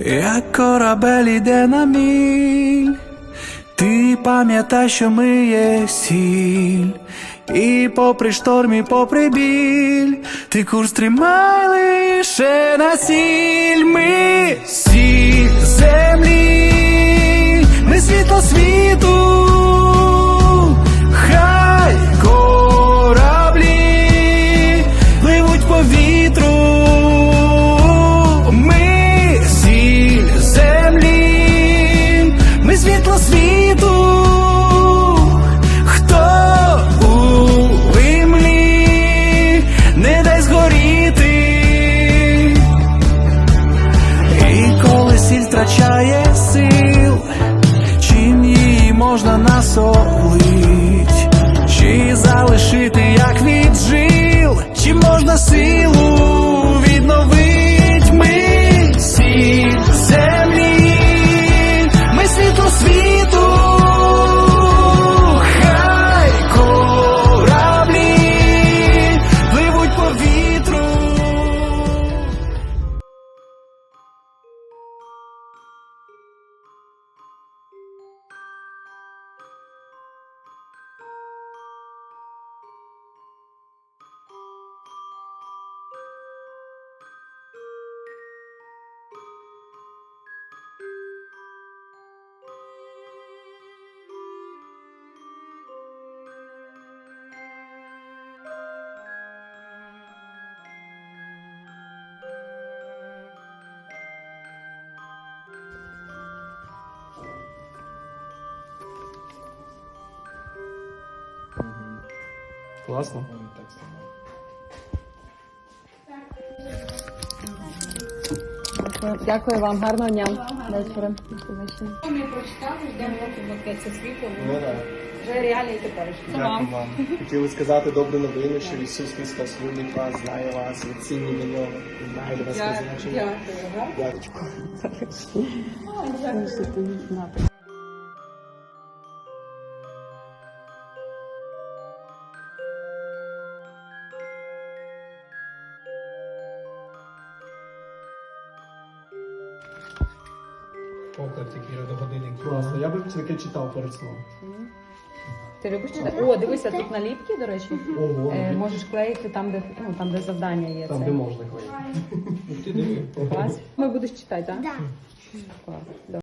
як корабель іде на міль, ти пам'ятай, що ми є сіль, і попри шторм, і попри біль, ти курс тримай лише на сіль, ми насолить, чи залишити як віджил, чи можна силу Класно. Дякую вам, гарного дня. Вечора. Ми прочитали, йдемо вмикається світло, Ну так. вже реальний теперішній. Дякую вам. Хотіли сказати добру новину, що Ісус Христос любить вас, знає вас, ви цінні для нього. Знає для вас призначення. Дякую. Дякую. Поклад такий до годинник. Класно. Я би таке читав перед сном. Ти любиш читати? О, дивися, тут наліпки, до речі. Ого, Е, можеш клеїти там, де ну там, де завдання є. там це. де можна клеїти. Ти диви. Клас. Ми будеш читати, так? Да. Клас. Добре.